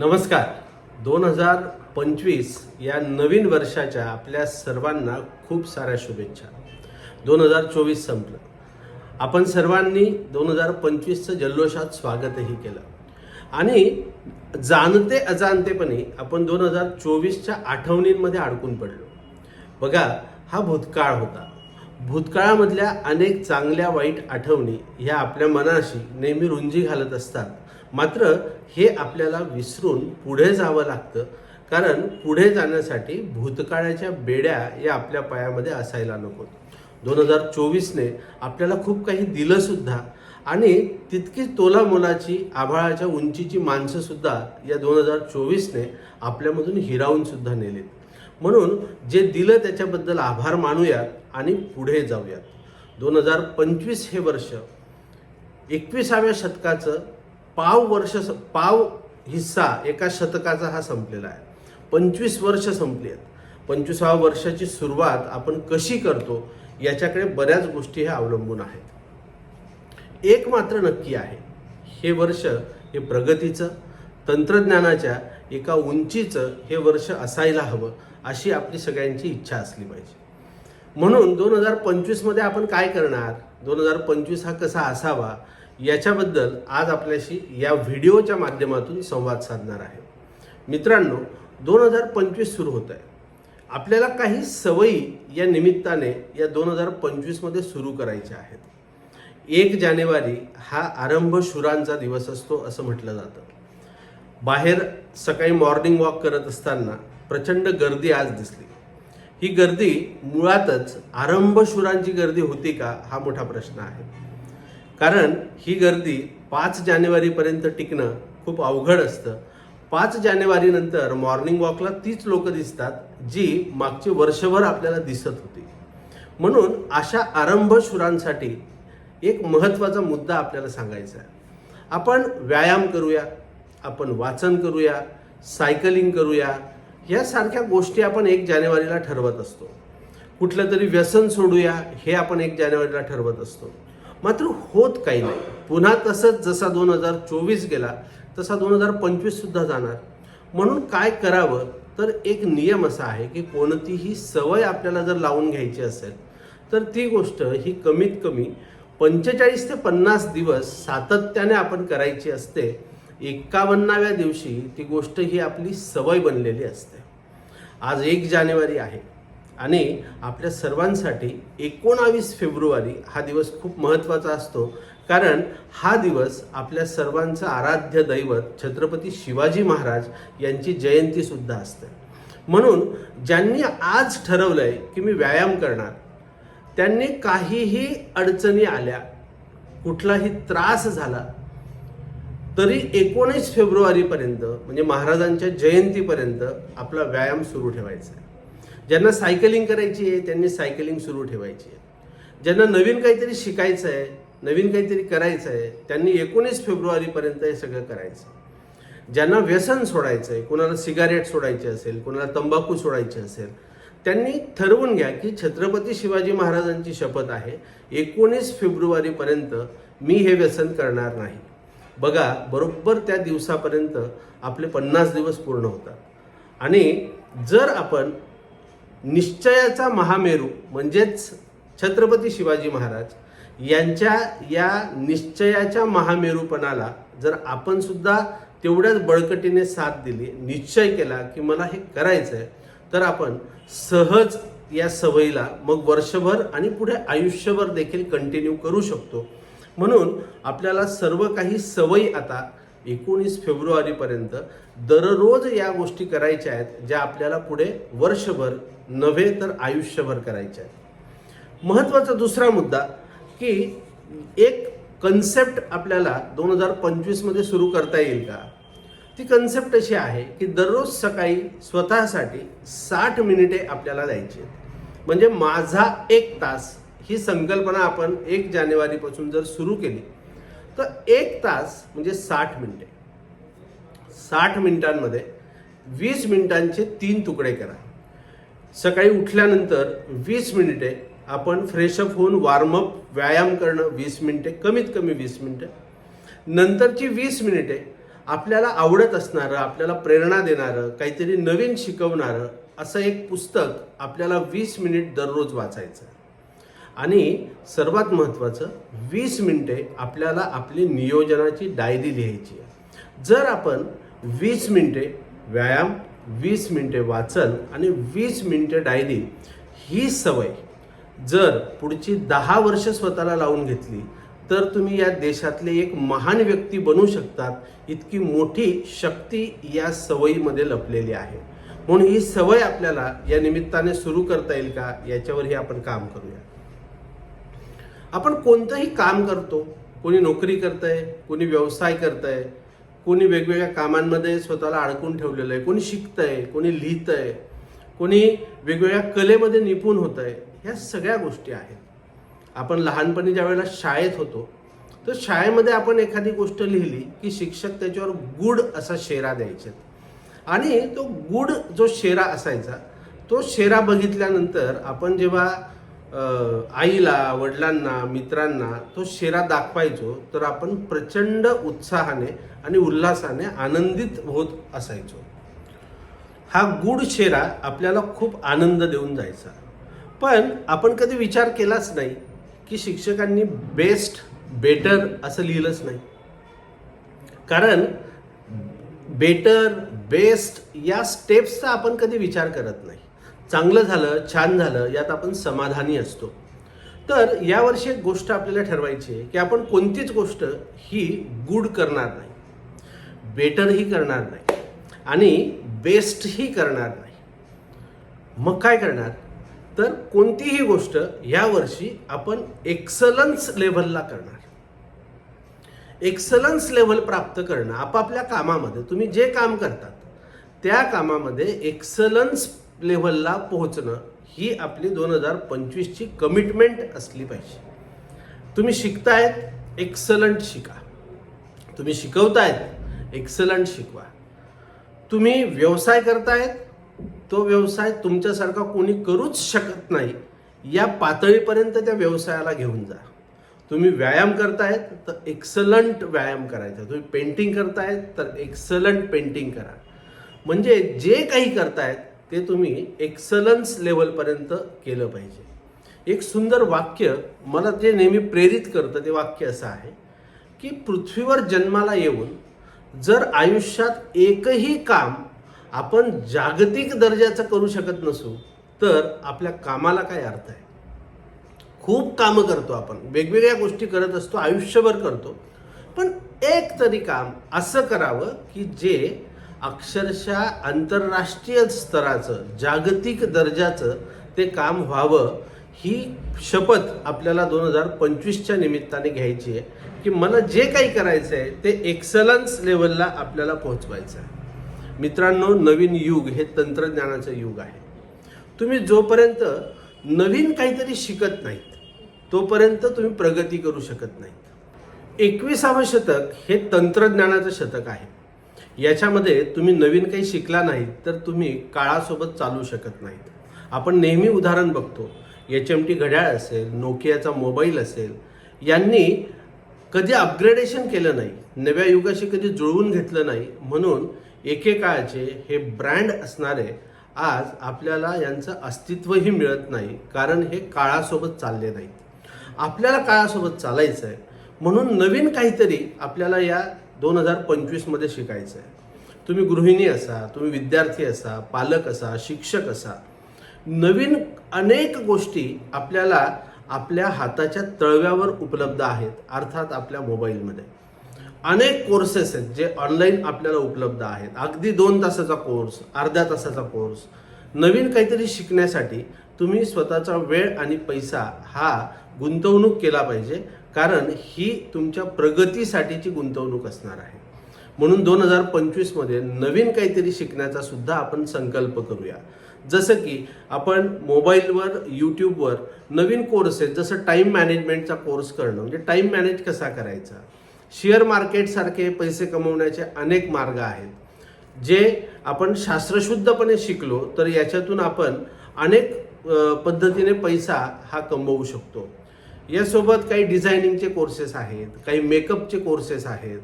नमस्कार. दोन हजार पंचवीस या नवीन वर्षाच्या आपल्या सर्वांना खूप साऱ्या शुभेच्छा. दोन हजार चोवीस संपलं. आपण सर्वांनी दोन हजार पंचवीसचं जल्लोषात स्वागतही केलं. आणि जाणते अजाणतेपणे आपण दोन हजार चोवीसच्या आठवणींमध्ये अडकून पडलो. बघा हा भूतकाळ होता. भूतकाळामधल्या अनेक चांगल्या वाईट आठवणी ह्या आपल्या मनाशी नेहमी रुंजी घालत असतात. मात्र हे आपल्याला विसरून पुढे जावं लागतं. कारण पुढे जाण्यासाठी भूतकाळाच्या बेड्या या आपल्या पायामध्ये असायला नकोत. दोन हजार चोवीसने आपल्याला खूप काही दिलंसुद्धा आणि तितकीच तोला मोलाची आभाळाच्या उंचीची माणसंसुद्धा या दोन हजार चोवीसने आपल्यामधून हिरावूनसुद्धा नेलीत. म्हणून जे दिलं त्याच्याबद्दल आभार मानूयात आणि पुढे जाऊयात. दोन हजार पंचवीस हे वर्ष एकविसाव्या शतकाचं पाव वर्ष पाव हिस्सा एका शतकाचा हा संपलेला आहे. पंचवीस वर्ष संपली आहेत. पंचवीसाव्या वर्षाची सुरुवात आपण कशी करतो याच्याकडे बऱ्याच गोष्टी हे अवलंबून आहेत. एक मात्र नक्की आहे. हे वर्ष हे प्रगतीचं तंत्रज्ञानाच्या एका उंचीचं हे वर्ष असायला हवं अशी आपली सगळ्यांची इच्छा असली पाहिजे. म्हणून दोन हजार पंचवीसमध्ये आपण काय करणार? दोन हजार पंचवीस हा कसा असावा? याच्याबद्दल आज आपल्याशी या व्हिडिओच्या माध्यमातून संवाद साधणार आहे. मित्रांनो दोन हजार पंचवीस सुरू होत आहे. आपल्याला काही सवयी या निमित्ताने या दोन हजार पंचवीसमध्ये सुरू करायच्या आहेत. एक जानेवारी हा आरंभ शुरांचा दिवस असतो असं म्हटलं जातं. बाहेर सकाळी मॉर्निंग वॉक करत असताना प्रचंड गर्दी आज दिसली. ही गर्दी मुळातच आरंभ शुरांची गर्दी होती का? हा मोठा प्रश्न आहे. कारण ही गर्दी पाच जानेवारीपर्यंत टिकणं खूप अवघड असतं. पाच जानेवारीनंतर मॉर्निंग वॉकला तीच लोक दिसतात जी मागचे वर्षभर आपल्याला दिसत होती. म्हणून अशा आरंभ शुरांसाठी एक महत्त्वाचा मुद्दा आपल्याला सांगायचा आहे. आपण व्यायाम करूया आपण वाचन करूया सायकलिंग करूया यासारख्या गोष्टी आपण एक जानेवारीला ठरवत असतो. कुठलं तरी व्यसन सोडूया हे आपण एक जानेवारीला ठरवत असतो. मात्र होत काही नाही. पुन्हा तसंच जसा दोन हजार चोवीस गेला तसा दोन हजार पंचवीस सुद्धा जाणार. म्हणून काय करावं? तर एक नियम असा आहे की कोणतीही सवय आपल्याला जर लावून घ्यायची असेल तर ती गोष्ट ही कमीत कमी पंचेचाळीस ते पन्नास दिवस सातत्याने आपण करायची असते. एकावन्नाव्या दिवशी ती गोष्ट ही आपली सवय बनलेली असते. आज एक जानेवारी आहे. आणि आपल्या सर्वांसाठी एकोणावीस फेब्रुवारी हा दिवस खूप महत्त्वाचा असतो. कारण हा दिवस आपल्या सर्वांचं आराध्य दैवत छत्रपती शिवाजी महाराज यांची जयंतीसुद्धा असते. म्हणून ज्यांनी आज ठरवलं आहे की मी व्यायाम करणार त्यांनी काहीही अडचणी आल्या कुठलाही त्रास झाला तरी एकोणीस फेब्रुवारीपर्यंत म्हणजे महाराजांच्या जयंतीपर्यंत आपला व्यायाम सुरू ठेवायचा आहे. ज्यांना सायकलिंग करायची आहे त्यांनी सायकलिंग सुरू ठेवायची आहे. ज्यांना नवीन काहीतरी शिकायचं आहे नवीन काहीतरी करायचं आहे त्यांनी एकोणीस फेब्रुवारीपर्यंत हे सगळं करायचं आहे. ज्यांना व्यसन सोडायचं आहे कोणाला सिगारेट सोडायचे असेल कोणाला तंबाखू सोडायची असेल त्यांनी ठरवून घ्या की छत्रपती शिवाजी महाराजांची शपथ आहे एकोणीस फेब्रुवारीपर्यंत मी हे व्यसन करणार नाही. बघा बरोबर त्या दिवसापर्यंत आपले पन्नास दिवस पूर्ण होतात. आणि जर आपण निश्चयाचा महामेरू म्हणजेच छत्रपती शिवाजी महाराज यांच्या या निश्चयाच्या महामेरूपणाला जर आपण सुद्धा तेवढ्याच बळकटीने साथ दिली निश्चय केला की मला हे करायचं आहे तर आपण सहज या सवयीला मग वर्षभर आणि पुढे आयुष्यभर देखील कंटिन्यू करू शकतो. म्हणून आपल्याला सर्व काही सवयी आता एकोणीस फेब्रुवारीपर्यंत दररोज या गोष्टी करायच्या आहेत ज्या आपल्याला पुढे वर्षभर नव्हे तर आयुष्यभर करायच्या आहेत महत्त्वाचा दुसरा मुद्दा की एक कन्सेप्ट आपल्याला दोन हजार पंचवीसमध्ये सुरू करता येईल का ती कन्सेप्ट अशी आहे की दररोज सकाळी स्वतःसाठी साठ मिनिटे आपल्याला द्यायची आहेत. म्हणजे माझा एक तास ही संकल्पना आपण एक जानेवारीपासून जर सुरू केली तर एक तास म्हणजे साठ मिनिटे. साठ मिनिटांमध्ये वीस मिनिटांचे तीन तुकडे करा. सकाळी उठल्यानंतर वीस मिनिटे आपण फ्रेशअप होऊन वॉर्मअप व्यायाम करणं वीस मिनिटे कमीत कमी वीस मिनिटे. नंतरची वीस मिनिटे आपल्याला आवडत असणारं आपल्याला प्रेरणा देणारं काहीतरी नवीन शिकवणारं असं एक पुस्तक आपल्याला वीस मिनिट दररोज वाचायचं. आणि सर्वात महत्त्वाचं वीस मिनिटे आपल्याला आपली नियोजनाची डायरी लिहायची आहे. जर आपण वीस मिनिटे व्यायाम वीस मिनिटे वाचन आणि वीस मिनिटे डायरी ही सवय जर पुढची दहा वर्ष स्वतःला लावून घेतली तर तुम्ही या देशातले एक महान व्यक्ती बनू शकतात इतकी मोठी शक्ती या सवयीमध्ये लपलेली आहे. म्हणून ही सवय आपल्याला या निमित्ताने सुरू करता येईल का याच्यावरही आपण काम करूया. आपण कोणतंही काम करतो कोणी नोकरी करतंय कोणी व्यवसाय करतंय कोणी वेगवेगळ्या कामांमध्ये स्वतःला अडकून ठेवलेलं आहे कोणी शिकतंय कोणी लिहितंय कोणी वेगवेगळ्या कलेमध्ये निपुण होत आहे ह्या सगळ्या गोष्टी आहेत. आपण लहानपणी ज्या वेळेला शाळेत होतो तर शाळेमध्ये आपण एखादी गोष्ट लिहिली की शिक्षक त्याच्यावर गुड असा शेरा द्यायचे. आणि तो गुड जो शेरा असायचा तो शेरा बघितल्यानंतर आपण जेव्हा आईला वडिलांना मित्रांना तो शेरा दाखवायचो तर आपण प्रचंड उत्साहाने आणि उल्हासाने आनंदित होत असायचो. हा गुड शेरा आपल्याला खूप आनंद देऊन जायचा. पण आपण कधी विचार केलाच नाही की शिक्षकांनी बेस्ट बेटर असं लिहिलंच नाही. कारण बेटर बेस्ट या स्टेप्सचा आपण कधी विचार करत नाही. चांगलं झालं छान झालं यात आपण समाधानी असतो. तर यावर्षी एक गोष्ट आपल्याला ठरवायची आहे की आपण कोणतीच गोष्ट ही गुड करणार नाही. बेटरही करणार नाही. आणि बेस्टही करणार नाही. मग काय करणार? तर कोणतीही गोष्ट यावर्षी आपण एक्सलन्स लेव्हलला करणार. एक्सलन्स लेव्हल प्राप्त करणं आपापल्या कामामध्ये तुम्ही जे काम करतात त्या कामामध्ये एक्सलन्स लेव्हलला पोहोचणं ही आपली दोन हजार पंचवीसची कमिटमेंट असली पाहिजे. तुम्ही शिकतायत एक्सलंट शिका. तुम्ही शिकवतायत एक्सलंट शिकवा. तुम्ही व्यवसाय करतायत तो व्यवसाय तुमच्यासारखा कोणी करूच शकत नाही. या पातळीपर्यंत त्या व्यवसायाला घेऊन जा. तुम्ही व्यायाम करतायत तर एक्सलंट व्यायाम करायचा. तुम्ही पेंटिंग करतायत तर एक्सलंट पेंटिंग करा. म्हणजे जे काही करतायत ते तुम्ही एक्सलन्स लेवलपर्यंत केलं पाहिजे. एक सुंदर वाक्य मला जे नेहमी प्रेरित करतं ते वाक्य असं आहे की पृथ्वीवर जन्माला येऊन जर आयुष्यात एकही काम आपण जागतिक दर्जाचं करू शकत नसू तर आपल्या कामाला काय अर्थ आहे? खूप कामं करतो आपण वेगवेगळ्या गोष्टी करत असतो आयुष्यभर करतो पण एक तरी काम असं करावं की जे अक्षरशः आंतरराष्ट्रीय स्तराचं जागतिक दर्जाचं ते काम व्हावं ही शपथ आपल्याला दोन हजार पंचवीसच्या निमित्ताने घ्यायची आहे की मला जे काही करायचं आहे ते एक्सलन्स लेवलला आपल्याला पोहोचवायचं आहे. मित्रांनो नवीन युग हे तंत्रज्ञानाचं युग आहे. तुम्ही जोपर्यंत नवीन काहीतरी शिकत नाहीत तोपर्यंत तुम्ही प्रगती करू शकत नाहीत. एकविसावं शतक हे तंत्रज्ञानाचं शतक आहे. याच्यामध्ये तुम्ही नवीन काही शिकला नाहीत तर तुम्ही काळासोबत चालू शकत नाहीत. आपण नेहमी उदाहरण बघतो. एच एम टी घड्याळ असेल नोकियाचा मोबाईल असेल यांनी कधी अपग्रेडेशन केलं नाही नव्या युगाशी कधी जुळवून घेतलं नाही म्हणून एकेकाळचे हे ब्रँड असणारे आज आपल्याला यांचं अस्तित्वही मिळत नाही कारण हे काळासोबत चालले नाहीत. आपल्याला काळासोबत चालायचं आहे म्हणून नवीन काहीतरी आपल्याला या दोन हजार पंचवीसमध्ये शिकायचं आहे तुम्ही गृहिणी असा तुम्ही विद्यार्थी असा पालक असा शिक्षक असा. नवीन अनेक गोष्टी आपल्याला आपल्या हाताच्या तळव्यावर उपलब्ध आहेत अर्थात आपल्या मोबाईलमध्ये. अनेक कोर्सेस आहेत जे ऑनलाईन आपल्याला उपलब्ध आहेत. अगदी दोन तासाचा कोर्स अर्ध्या तासाचा कोर्स नवीन काहीतरी शिकण्यासाठी तुम्ही स्वतःचा वेळ आणि पैसा हा गुंतवणूक केला पाहिजे. कारण ही तुमच्या प्रगतीसाठीची गुंतवणूक असणार आहे. म्हणून दोन हजार पंचवीसमध्ये नवीन काहीतरी शिकण्याचा सुद्धा आपण संकल्प करूया. जसं की आपण मोबाईलवर यूट्यूबवर नवीन कोर्स आहेत जसं टाईम मॅनेजमेंटचा कोर्स करणं. म्हणजे टाईम मॅनेज कसा करायचा? शेअर मार्केटसारखे पैसे कमवण्याचे अनेक मार्ग आहेत. जे आपण शास्त्रशुद्धपणे शिकलो तर याच्यातून आपण अनेक पद्धतीने पैसा हा कमवू शकतो. यासोबत काही डिझायनिंगचे कोर्सेस आहेत काही मेकअपचे कोर्सेस आहेत.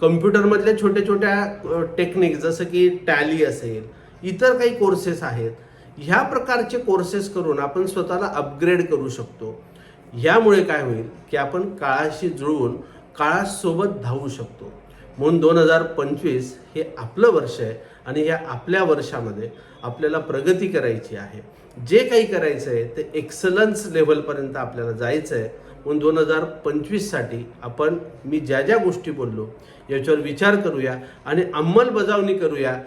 कम्प्युटरमधल्या छोट्या छोट्या टेक्निक जसं की टॅली असेल इतर काही कोर्सेस आहेत. ह्या प्रकारचे कोर्सेस करून आपण स्वतःला अपग्रेड करू शकतो. ह्यामुळे काय होईल की आपण काळाशी जुळवून काळासोबत धावू शकतो. म्हणून दोन हजार पंचवीस हे आपलं वर्ष आहे आणि ह्या आपल्या वर्षामध्ये आपल्याला प्रगती करायची आहे. जे काही करायचं आहे ते एक्सलन्स लेवलपर्यंत आपल्याला जायचं आहे म्हणून दोन हजार पंचवीससाठी आपण मी ज्या ज्या गोष्टी बोललो याच्यावर विचार करूया आणि अंमलबजावणी करूया.